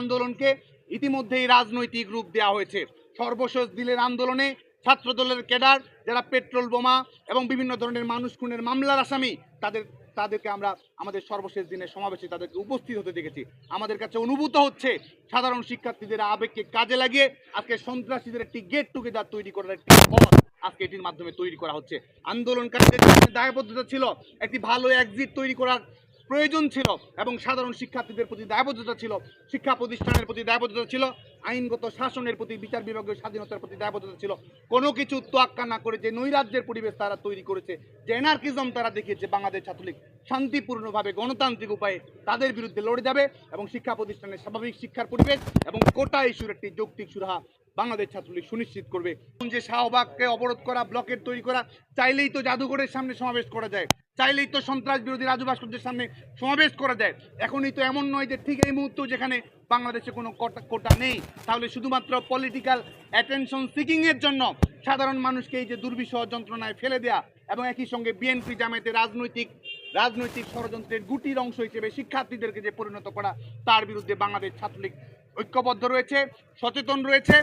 আন্দোলনকে ইতিমধ্যেই রাজনৈতিক রূপ দেওয়া হয়েছে। সর্বশেষ দিলের আন্দোলনে ছাত্রদলের ক্যাডার, যারা পেট্রোল বোমা এবং বিভিন্ন ধরনের মানুষ খুনের মামলার আসামি, তাদের, তাদেরকে আমরা আমাদের সর্বশেষ দিনের সমাবেশে তাদেরকে উপস্থিত হতে দেখেছি। আমাদের কাছে অনুভূত হচ্ছে, সাধারণ শিক্ষার্থীদের আবেগকে কাজে লাগিয়ে আজকে সন্ত্রাসীদের একটি গেট টুগেদার তৈরি করার একটি পথ আজকে এটির মাধ্যমে তৈরি করা হচ্ছে। আন্দোলনকারীদের দায়বদ্ধতা ছিল, একটি ভালো এক্সিট তৈরি করার প্রয়োজন ছিল এবং সাধারণ শিক্ষার্থীদের প্রতি দায়বদ্ধতা ছিল, শিক্ষা প্রতিষ্ঠানের প্রতি দায়বদ্ধতা ছিল, আইনগত শাসনের প্রতি, বিচার বিভাগীয় স্বাধীনতার প্রতি দায়বদ্ধতা ছিল। কোনো কিছু তোয়াক্কা না করে যে নৈরাজ্যের পরিবেশ তারা তৈরি করেছে, যে এনার্কিজম তারা দেখিয়েছে বাংলাদেশ ছাত্রলীগ, শান্তিপূর্ণভাবে গণতান্ত্রিক উপায়ে তাদের বিরুদ্ধে লড়ে যাবে এবং শিক্ষা প্রতিষ্ঠানের স্বাভাবিক শিক্ষার পরিবেশ এবং কোটা ইস্যুর একটি যৌক্তিক সুরাহা বাংলাদেশ ছাত্রলীগ সুনিশ্চিত করবে। যে শাহবাগকে অবরোধ করা, ব্লকেট তৈরি করা, চাইলেই তো জাদুঘরের সামনে সমাবেশ করা যায়। চাইলেই তো সন্ত্রাস বিরোধী রাজু ভাস্কর্যের সামনে সমাবেশ করা যায় এখনই তো এমন নয় যে ঠিক এই মুহূর্তেও যেখানে বাংলাদেশে কোনো কোটা নেই। তাহলে শুধুমাত্র পলিটিক্যাল অ্যাটেনশন সিকিংয়ের জন্য সাধারণ মানুষকে এই যে দুর্বিষহ যন্ত্রণায় ফেলে দেয়া এবং একই সঙ্গে বিএনপি জামায়াতে রাজনৈতিক রাজনৈতিক ষড়যন্ত্রের গুটির অংশ হিসেবে শিক্ষার্থীদেরকে যে পরিণত করা, তার বিরুদ্ধে বাংলাদেশ ছাত্রলীগ ঐক্যবদ্ধ রয়েছে, সচেতন রয়েছে।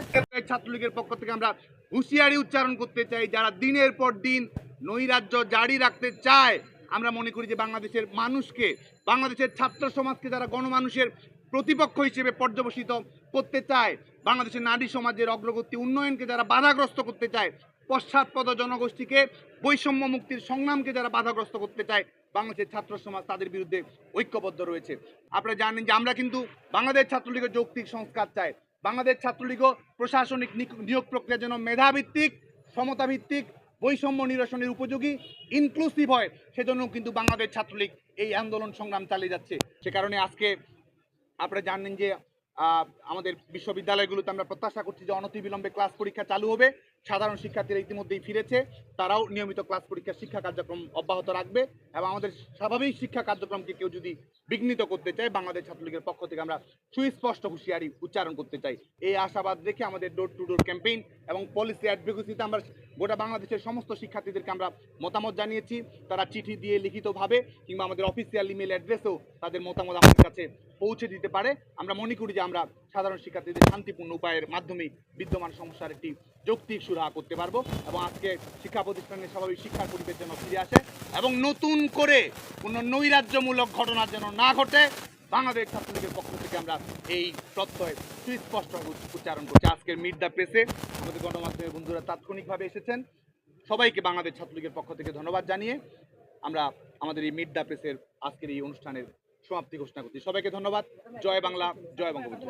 ছাত্রলীগের পক্ষ থেকে আমরা হুঁশিয়ারি উচ্চারণ করতে চাই, যারা দিনের পর দিন নৈরাজ্য জারি রাখতে চায়। আমরা মনে করি যে বাংলাদেশের মানুষকে, বাংলাদেশের ছাত্র সমাজকে যারা গণমানুষের প্রতিপক্ষ হিসেবে পর্যবসিত করতে চায়, বাংলাদেশের নারী সমাজের অগ্রগতি উন্নয়নকে যারা বাধাগ্রস্ত করতে চায়, পশ্চাৎপদ জনগোষ্ঠীকে বৈষম্য মুক্তির সংগ্রামকে যারা বাধাগ্রস্ত করতে চায়, বাংলাদেশের ছাত্র সমাজ তাদের বিরুদ্ধে ঐক্যবদ্ধ রয়েছে। আপনারা জানেন যে আমরা কিন্তু বাংলাদেশ ছাত্রলীগের যৌক্তিক সংস্কার চাই। বাংলাদেশ ছাত্রলীগও প্রশাসনিক নিক- নিয়োগ প্রক্রিয়া যেন মেধাভিত্তিক, সমতাভিত্তিক বৈষম্য নিরসনের উপযোগী ইনক্লুসিভ হয়। সেজন্য কিন্তু বাংলাদেশ ছাত্রলীগ এই আন্দোলন সংগ্রাম চালিয়ে যাচ্ছে। সে কারণে আজকে আপনারা জানেন যে আমাদের বিশ্ববিদ্যালয়গুলোতে আমরা প্রত্যাশা করছি যে অনতিবিলম্বে ক্লাস পরীক্ষা চালু হবে। সাধারণ শিক্ষার্থীরা ইতিমধ্যেই ফিরেছে। তারাও নিয়মিত ক্লাস পরীক্ষা, শিক্ষা কার্যক্রম অব্যাহত রাখবে এবং আমাদের স্বাভাবিক শিক্ষা কার্যক্রমকে কেউ যদি বিঘ্নিত করতে চায়, বাংলাদেশ ছাত্রলীগের পক্ষ থেকে আমরা সুস্পষ্ট হুঁশিয়ারি উচ্চারণ করতে চাই। এই আশাবাদ রেখে আমাদের ডোর টু ডোর ক্যাম্পেইন এবং পলিসি অ্যাডভোকেসিতে আমরা গোটা বাংলাদেশের সমস্ত শিক্ষার্থীদেরকে আমরা মতামত জানিয়েছি। তারা চিঠি দিয়ে লিখিতভাবে কিংবা আমাদের অফিসিয়াল ইমেল অ্যাড্রেসেও তাদের মতামত আমাদের কাছে পৌঁছে দিতে পারে। আমরা মনে করি যে আমরা সাধারণ শিক্ষার্থীদের শান্তিপূর্ণ উপায়ের মাধ্যমে বিদ্যমান সমস্যার একটি যৌক্তিক সুরাহা করতে পারব এবং আজকে শিক্ষা প্রতিষ্ঠানের স্বাভাবিক শিক্ষার পরিবেশ যেন ফিরে আসে এবং নতুন করে কোনো নৈরাজ্যমূলক ঘটনা যেন না ঘটে, বাংলাদেশ ছাত্রলীগের পক্ষ থেকে আমরা এই প্রত্যয় সুস্পষ্ট উচ্চারণ করছি। আজকের মিড দ্য প্রেসে আমাদের গণমাধ্যমের বন্ধুরা তাৎক্ষণিকভাবে এসেছেন। সবাইকে বাংলাদেশ ছাত্রলীগের পক্ষ থেকে ধন্যবাদ জানিয়ে আমরা আমাদের এই মিড দ্য প্রেসের আজকের এই অনুষ্ঠানের সমাপ্তি ঘোষণা করছি। সবাইকে ধন্যবাদ। জয় বাংলা, জয় বঙ্গবন্ধু।